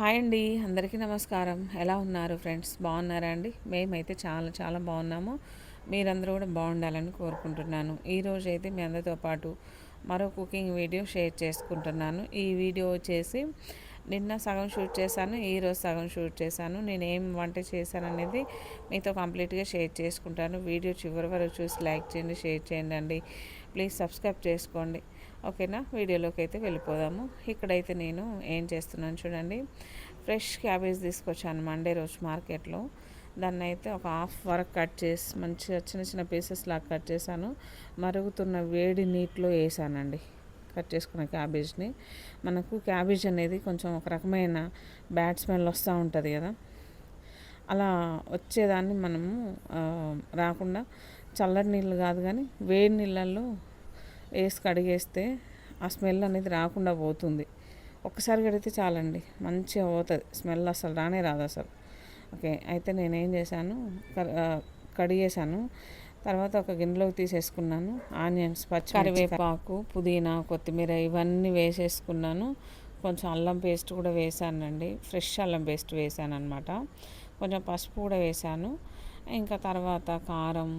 Hi అండి అందరికీ నమస్కారం. ఎలా ఉన్నారు ఫ్రెండ్స్? బాగున్నారా అండి? మేమైతే చాలా చాలా బాగున్నాము. మీరందరూ కూడా బాగుండాలని కోరుకుంటున్నాను. ఈరోజు అయితే మీ అందరితో పాటు మరో కుకింగ్ వీడియో షేర్ చేసుకుంటున్నాను. ఈ వీడియో వచ్చేసి నిన్న సగం షూట్ చేశాను ఈరోజు సగం షూట్ చేశాను. నేను ఏం వంట చేశాను అనేది మీతో కంప్లీట్గా షేర్ చేసుకుంటాను. వీడియో చివరి వరకు చూసి లైక్ చేయండి షేర్ చేయండి అండి. ప్లీజ్ సబ్స్క్రైబ్ చేసుకోండి. ఓకేనా? వీడియోలోకి అయితే వెళ్ళిపోదాము. ఇక్కడైతే నేను ఏం చేస్తున్నాను చూడండి. ఫ్రెష్ క్యాబేజ్ తీసుకొచ్చాను మండే రోజు మార్కెట్లో. దాన్ని అయితే ఒక హాఫ్ వరకు కట్ చేసి మంచిగా చిన్న చిన్న పీసెస్ లాగా కట్ చేశాను. మరుగుతున్న వేడి నీటిలో వేసానండి. కట్ చేసుకున్న క్యాబేజ్ని. మనకు క్యాబేజ్ అనేది కొంచెం ఒక రకమైన బ్యాడ్ స్మెల్ వస్తూ ఉంటుంది కదా. అలా వచ్చేదాన్ని మనము రాకుండా చల్లటి నీళ్ళు కాదు కానీ వేడి నీళ్ళల్లో వేసి కడిగేస్తే ఆ స్మెల్ అనేది రాకుండా పోతుంది. ఒక్కసారి కడిగితే చాలండి. మంచిగా పోతుంది. స్మెల్ అసలు రానే రాదు అసలు. ఓకే అయితే నేనేం చేశాను? కడిగేసాను తర్వాత ఒక గిన్నెలోకి తీసేసుకున్నాను. ఆనియన్స్ పచ్చి కరివేపాకు పుదీనా కొత్తిమీర ఇవన్నీ వేసేసుకున్నాను. కొంచెం అల్లం పేస్ట్ కూడా వేసానండి. ఫ్రెష్ అల్లం పేస్ట్ వేసాను అనమాట కొంచెం పసుపు కూడా వేసాను. ఇంకా తర్వాత కారం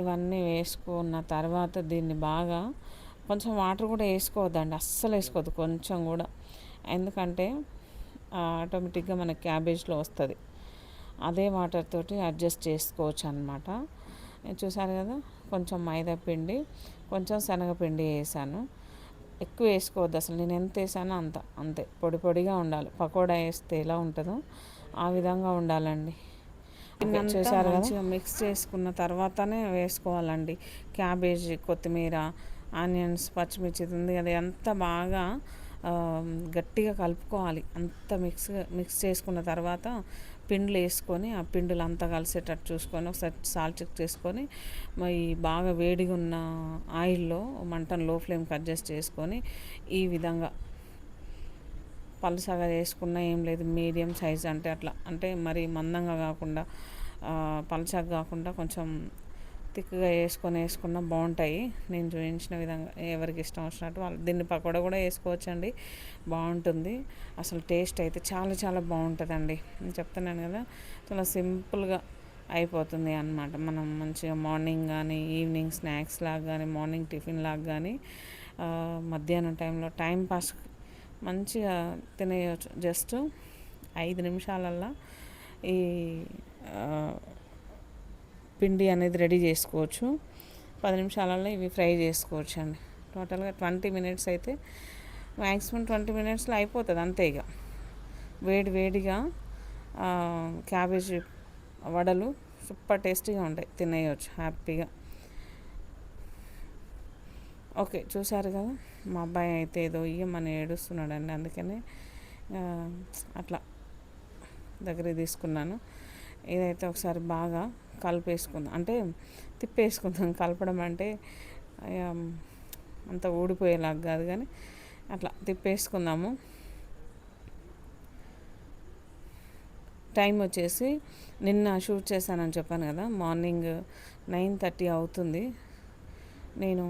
ఇవన్నీ వేసుకున్న తర్వాత దీన్ని బాగా కొంచెం వాటర్ కూడా వేసుకోవద్దండి అస్సలు వేసుకోవద్దు కొంచెం కూడా. ఎందుకంటే ఆటోమేటిక్గా మన క్యాబేజ్లో వస్తుంది. అదే వాటర్ తోటి అడ్జస్ట్ చేసుకోవచ్చు అనమాట చూసారు కదా కొంచెం మైదా పిండి కొంచెం శనగపిండి వేసాను. ఎక్కువ వేసుకోవద్దు అసలు నేను ఎంత వేసానో అంత అంతే. పొడి పొడిగా ఉండాలి. పకోడా వేస్తే ఎలా ఉంటుందో ఆ విధంగా ఉండాలండి. చూసారు మంచిగా మిక్స్ చేసుకున్న తర్వాతనే వేసుకోవాలండి. క్యాబేజీ కొత్తిమీర ఆనియన్స్ పచ్చిమిర్చి ఉంది అది ఎంత బాగా గట్టిగా కలుపుకోవాలి. అంత మిక్స్ మిక్స్ చేసుకున్న తర్వాత పిండిలు వేసుకొని ఆ పిండిలు అంతా కలిసేటట్టు చూసుకొని ఒకసారి సాల్ట్ చెక్ చేసుకొని మరి బాగా వేడిగా ఉన్న ఆయిల్లో మంటను లో ఫ్లేమ్కి అడ్జస్ట్ చేసుకొని ఈ విధంగా పలుసగా వేసుకున్న ఏం లేదు. మీడియం సైజ్ అంటే అట్లా. అంటే మరి మందంగా కాకుండా పలుచగా కాకుండా కొంచెం థిక్గా వేసుకొని వేసుకున్న బాగుంటాయి. నేను చూపించిన విధంగా ఎవరికి ఇష్టం వచ్చినట్టు వాళ్ళు దీన్ని పకోడా కూడా వేసుకోవచ్చండి. బాగుంటుంది. అసలు టేస్ట్ అయితే చాలా చాలా బాగుంటుందండి. నేను చెప్తున్నాను కదా చాలా సింపుల్గా అయిపోతుంది అనమాట మనం మంచిగా మార్నింగ్ కానీ ఈవినింగ్ స్నాక్స్ లాగా కానీ మార్నింగ్ టిఫిన్ లాగా కానీ మధ్యాహ్నం టైంలో టైం పాస్ మంచిగా తినేయచ్చు. జస్ట్ ఐదు నిమిషాలల్లో ఈ పిండి అనేది రెడీ చేసుకోవచ్చు. పది నిమిషాలలో ఇవి ఫ్రై చేసుకోవచ్చు అండి. టోటల్గా ట్వంటీ మినిట్స్ అయితే మ్యాక్సిమం ట్వంటీ మినిట్స్లో అయిపోతుంది అంతే ఇక వేడి వేడిగా క్యాబేజీ వడలు సూపర్ టేస్టీగా ఉంటాయి. తినేయచ్చు. హ్యాపీగా. ఓకే చూసారు కదా. మా అబ్బాయి అయితే ఏదో ఇయ్యమని ఏడుస్తున్నాడండి అందుకనే అట్లా దగ్గర తీసుకున్నాను. ఇదైతే ఒకసారి బాగా కలిపేసుకుందాం. అంటే తిప్పేసుకుందాం. కలపడం అంటే అంత ఊడిపోయేలాగా కాదు కానీ అట్లా తిప్పేసుకుందాము. టైం వచ్చేసి నిన్న షూట్ చేశానని చెప్పాను కదా మార్నింగ్ నైన్ థర్టీ అవుతుంది. నేను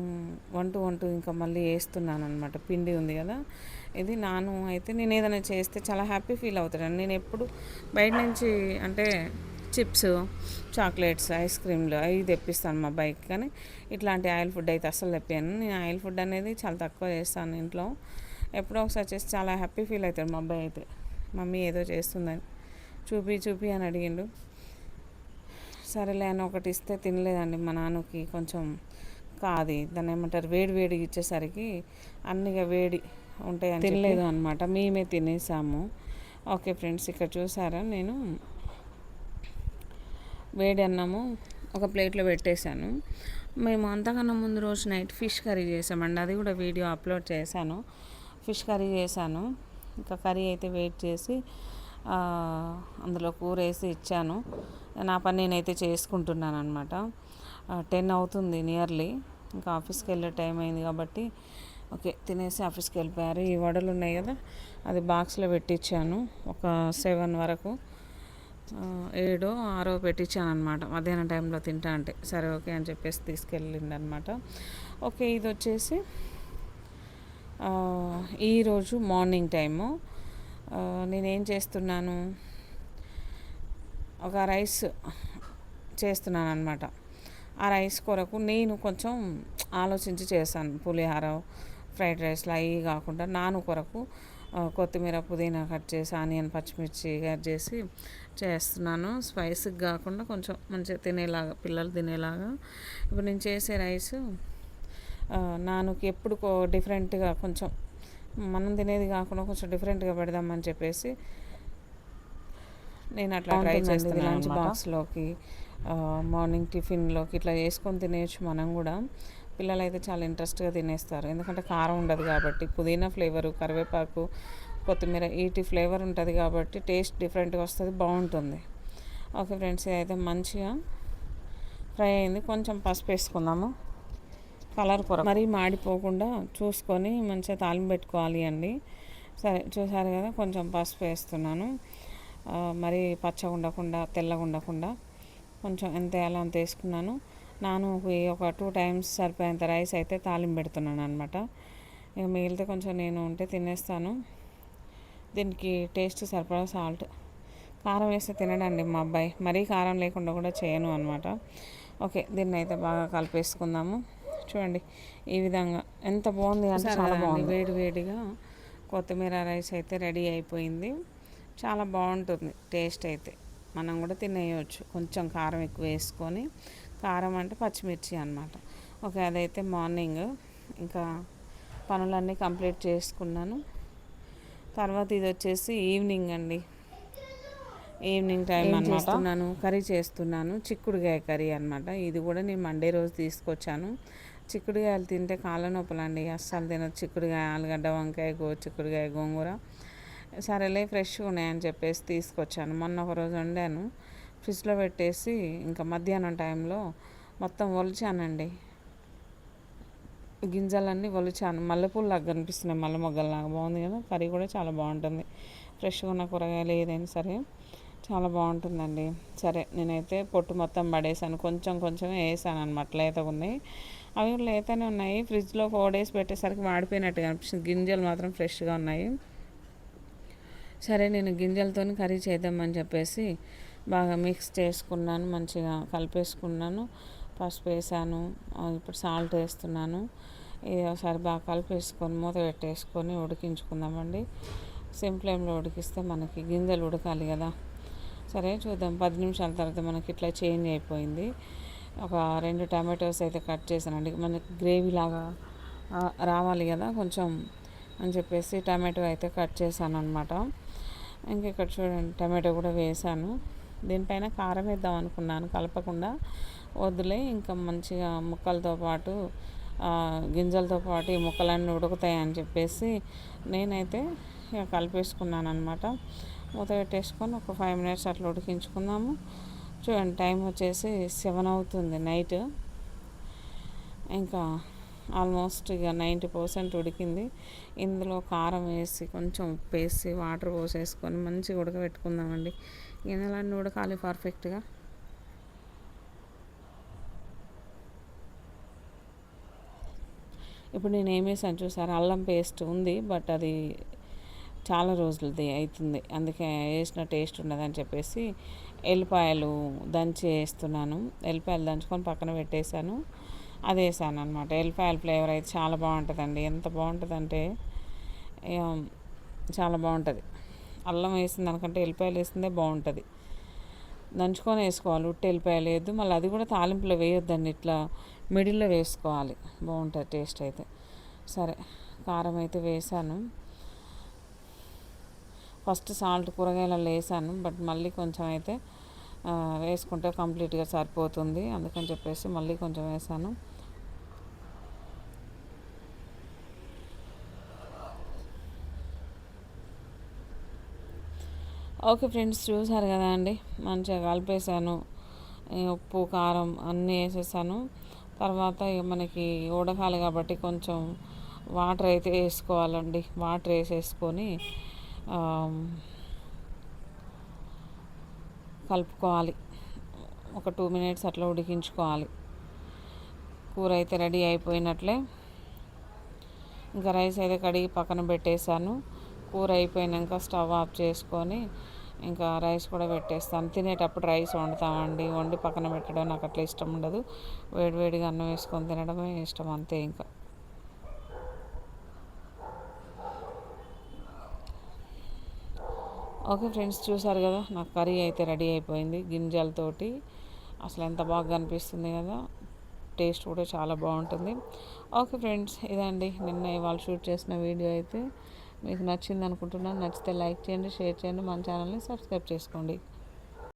వన్ టు వన్ టు ఇంకా మళ్ళీ వేస్తున్నాను అనమాట పిండి ఉంది కదా ఇది నాను అయితే నేను ఏదైనా చేస్తే చాలా హ్యాపీ ఫీల్ అవుతాడు. నేను ఎప్పుడు బయట నుంచి అంటే చిప్స్ చాక్లెట్స్ ఐస్ క్రీమ్లు అవి తెప్పిస్తాను మా బైక్ కానీ ఇట్లాంటి ఆయిల్ ఫుడ్ అయితే అస్సలు తెప్పాను నేను ఆయిల్ ఫుడ్ అనేది చాలా తక్కువ చేస్తాను ఇంట్లో. ఎప్పుడో ఒకసారి చేసి చాలా హ్యాపీ ఫీల్ అవుతాడు మా అబ్బాయి అయితే. మమ్మీ ఏదో చేస్తుందని చూపి చూపి అని అడిగిండు. సరేలే అని ఒకటి ఇస్తే తినలేదండి మా నాన్నకి కొంచెం కాది దాన్ని ఏమంటారు వేడి వేడిగా ఇచ్చేసరికి అన్నిగా వేడి ఉంటాయని తినలేదు అనమాట మేమే తినేసాము. ఓకే ఫ్రెండ్స్ ఇక్కడ చూసారా? నేను వేడి అన్నము ఒక ప్లేట్లో పెట్టేశాను. మేము అంతకన్నా ముందు రోజు నైట్ ఫిష్ కర్రీ చేసామండి. అది కూడా వీడియో అప్లోడ్ చేశాను. ఫిష్ కర్రీ చేశాను. ఇంకా కర్రీ అయితే వెయిట్ చేసి అందులో కూర వేసి ఇచ్చాను. నా పని నేనైతే చేసుకుంటున్నాను అనమాట టెన్ అవుతుంది నియర్లీ ఇంకా ఆఫీస్కి వెళ్ళే టైం అయింది కాబట్టి ఓకే తినేసి ఆఫీస్కి వెళ్ళిపోయారు. ఈ వడలు ఉన్నాయి కదా అది బాక్స్లో పెట్టించాను. ఒక సెవెన్ వరకు. ఏడో ఆరో పెట్టించాను అనమాట మధ్యాహ్నం టైంలో తింటా అంటే. సరే ఓకే అని చెప్పేసి తీసుకెళ్ళిందనమాట ఓకే ఇది వచ్చేసి ఈరోజు మార్నింగ్ టైము నేనేం చేస్తున్నాను? ఒక రైస్ చేస్తున్నాను అనమాట ఆ రైస్ కొరకు నేను కొంచెం ఆలోచించి చేశాను. పులిహార ఫ్రైడ్ రైస్లు అవి కాకుండా నాను కొరకు కొత్తిమీర పుదీనా కట్ చేసి ఆనియన్ పచ్చిమిర్చి కట్ చేసి చేస్తున్నాను. స్పైసీగా కాకుండా కొంచెం మంచిగా తినేలాగా పిల్లలు తినేలాగా. ఇప్పుడు నేను చేసే రైస్ నానుకి ఎప్పుడు డిఫరెంట్గా కొంచెం మనం తినేది కాకుండా కొంచెం డిఫరెంట్గా పెడదామని చెప్పేసి నేను అట్లా ట్రై చేస్తున్నాను లంచ్. బాక్స్లోకి. మార్నింగ్ టిఫిన్లోకి ఇట్లా చేసుకొని తినేయచ్చు మనం కూడా. పిల్లలు అయితే చాలా ఇంట్రెస్ట్గా తినేస్తారు. ఎందుకంటే కారం ఉండదు కాబట్టి పుదీనా ఫ్లేవరు కరివేపాకు కొత్తిమీర ఈటి ఫ్లేవర్ ఉంటుంది కాబట్టి టేస్ట్ డిఫరెంట్గా వస్తుంది బాగుంటుంది. ఓకే ఫ్రెండ్స్ ఇదైతే మంచిగా ఫ్రై అయింది. కొంచెం పసుపు వేసుకుందాము. కలర్ కూర మరీ మాడిపోకుండా చూసుకొని మంచిగా తాలింపు పెట్టుకోవాలి అండి. సరే చూసారు కదా కొంచెం పసుపు వేస్తున్నాను. మరి మరీ పచ్చగా ఉండకుండా తెల్లగా ఉండకుండా కొంచెం ఎంత వేయాలో అంత వేసుకున్నాను. నాను ఒక టూ టైమ్స్ సరిపోయేంత రైస్ అయితే తాలింపు పెడుతున్నాను అనమాట ఇక మిగిలితే కొంచెం నేను ఉంటే తినేస్తాను. దీనికి టేస్ట్ సరిపడా సాల్ట్. కారం వేస్తే తినడండి మా అబ్బాయి. మరీ కారం లేకుండా కూడా చేయను అనమాట ఓకే దీన్ని అయితే బాగా కలిపేసుకుందాము. చూడండి ఈ విధంగా. ఎంత బాగుంది అంటే చాలా? బాగుంది. వేడి వేడిగా కొత్తిమీర రైస్ అయితే రెడీ అయిపోయింది. చాలా బాగుంటుంది టేస్ట్ అయితే. మనం కూడా తినేయవచ్చు కొంచెం కారం ఎక్కువ వేసుకొని కారం అంటే పచ్చిమిర్చి అనమాట ఓకే అదైతే మార్నింగ్ ఇంకా పనులన్నీ కంప్లీట్ చేసుకున్నాను. తర్వాత ఇది వచ్చేసి ఈవినింగ్ అండి. ఈవినింగ్ టైం అనమాట చేస్తున్నాను? కర్రీ చేస్తున్నాను. చిక్కుడుగాయ కర్రీ అనమాట ఇది కూడా నేను మండే రోజు తీసుకొచ్చాను. చిక్కుడుగాయలు తింటే కాళ్ళ నొప్పులండి. అస్సలు తినదు చిక్కుడుగాయ ఆలుగడ్డ వంకాయ గో చిక్కుడుగాయ గోంగూర. సరేలే ఫ్రెష్గా ఉన్నాయని చెప్పేసి తీసుకొచ్చాను. మొన్న ఒక రోజు వండాను. ఫ్రిడ్జ్లో పెట్టేసి ఇంకా మధ్యాహ్నం టైంలో మొత్తం ఒలిచానండి. గింజలన్నీ ఒలిచాను. మల్లెపూలు లాగా కనిపిస్తున్నాయి మల్లె మొగ్గల్లాగా. బాగుంది కదా? కర్రీ కూడా చాలా బాగుంటుంది. ఫ్రెష్గా ఉన్న కూరగాయలు ఏదైనా సరే చాలా బాగుంటుందండి. సరే నేనైతే పొట్టు మొత్తం పడేసాను. కొంచెం కొంచెం వేసాను అనమాట లేతగా ఉన్నాయి. అవి లేతనే ఉన్నాయి. ఫ్రిడ్జ్లో ఫోర్ డేస్ పెట్టేసరికి వాడిపోయినట్టుగా అనిపిస్తుంది. గింజలు మాత్రం ఫ్రెష్గా ఉన్నాయి. సరే నేను గింజలతో కర్రీ చేద్దామని చెప్పేసి బాగా మిక్స్ చేసుకున్నాను మంచిగా కలిపేసుకున్నాను. పసుపు వేసాను ఇప్పుడు సాల్ట్ వేస్తున్నాను. ఇది ఒకసారి బాగా కలిపేసుకొని మూత పెట్టేసుకొని ఉడికించుకుందామండి. సిమ్ ఫ్లేమ్లో ఉడికిస్తే మనకి గింజలు ఉడకాలి కదా. సరే చూద్దాం. పది నిమిషాల తర్వాత మనకి ఇట్లా చేంజ్ అయిపోయింది. ఒక రెండు టమాటోస్ అయితే కట్ చేశానండి. మనకి గ్రేవీ లాగా రావాలి కదా. కొంచెం అని చెప్పేసి టమాటో అయితే కట్ చేశాను అనమాట ఇంకా ఇక్కడ చూడండి టమాటో కూడా వేసాను దీనిపైన కారం వేద్దాం అనుకున్నాను కలపకుండా. వద్దులే ఇంకా మంచిగా ముక్కలతో పాటు గింజలతో పాటు ఈ ముక్కలన్నీ ఉడుకుతాయి అని చెప్పేసి నేనైతే ఇక కలిపేసుకున్నాను అనమాట మూత పెట్టేసుకొని ఒక ఫైవ్ మినిట్స్ అట్లా ఉడికించుకుందాము. చూడండి టైం వచ్చేసి సెవెన్ అవుతుంది నైట్. ఇంకా ఆల్మోస్ట్ ఇక నైంటీ పర్సెంట్ ఉడికింది. ఇందులో కారం వేసి కొంచెం ఉప్పు వేసి వాటర్ పోసేసుకొని మంచిగా ఉడకబెట్టుకుందామండి. గిన్నెలన్నీ ఉడకాలి పర్ఫెక్ట్గా. ఇప్పుడు నేను ఏం వేసాను చూసారు? అల్లం పేస్ట్ ఉంది బట్ అది చాలా రోజులది అవుతుంది అందుకే వేసిన టేస్ట్ ఉండదని చెప్పేసి ఎల్లిపాయలు దంచి వేస్తున్నాను. ఎల్లిపాయలు దంచుకొని పక్కన పెట్టేశాను. అది వేసాను అనమాట ఎల్లిపాయల ఫ్లేవర్ అయితే చాలా బాగుంటుందండి. ఎంత బాగుంటుందంటే చాలా బాగుంటుంది. అల్లం వేసిన దానికంటే ఎల్లిపాయలు వేసిందే బాగుంటుంది. దంచుకొని వేసుకోవాలి. ఉట్టి ఎల్లిపాయలు వేయద్దు మళ్ళీ అది కూడా తాలింపులో వేయొద్దండి. ఇట్లా మిడిల్లో వేసుకోవాలి. బాగుంటుంది టేస్ట్ అయితే. సరే కారం అయితే వేసాను. ఫస్ట్ సాల్ట్ కూరగాయలలో వేసాను. బట్ మళ్ళీ కొంచెం అయితే వేసుకుంటే కంప్లీట్గా సరిపోతుంది అందుకని చెప్పేసి మళ్ళీ కొంచెం వేసాను. ఓకే ఫ్రెండ్స్ చూసారు కదా అండి? మంచిగా కలిపేసాను. ఉప్పు కారం అన్నీ వేసేసాను. తర్వాత ఇక మనకి ఉడకాలి కాబట్టి కొంచెం వాటర్ అయితే వేసుకోవాలండి. వాటర్ వేసేసుకొని కలుపుకోవాలి. ఒక టూ మినిట్స్ అట్లా ఉడికించుకోవాలి. కూర అయితే రెడీ అయిపోయినట్లే. ఇంకా రైస్ అయితే కడిగి పక్కన పెట్టేశాను. కూర అయిపోయినాక స్టవ్ ఆఫ్ చేసుకొని ఇంకా రైస్ కూడా పెట్టేస్తాను. తినేటప్పుడు రైస్ వండుతామండి. వండి పక్కన పెట్టడం నాకు అట్లా ఇష్టం ఉండదు. వేడివేడిగా అన్నం వేసుకొని తినడమే ఇష్టం అంతే ఇంకా. ఓకే ఫ్రెండ్స్ చూసారు కదా నాకు కర్రీ అయితే రెడీ అయిపోయింది గింజలతోటి. అసలు ఎంత బాగా కనిపిస్తుంది కదా టేస్ట్ కూడా చాలా బాగుంటుంది. ఓకే ఫ్రెండ్స్ ఇదండి నిన్న ఇవాళ షూట్ చేసిన వీడియో అయితే. మీకు నచ్చింది అనుకుంటున్నాను నచ్చితే లైక్ చేయండి షేర్ చేయండి మన ఛానల్ని సబ్స్క్రైబ్ చేసుకోండి.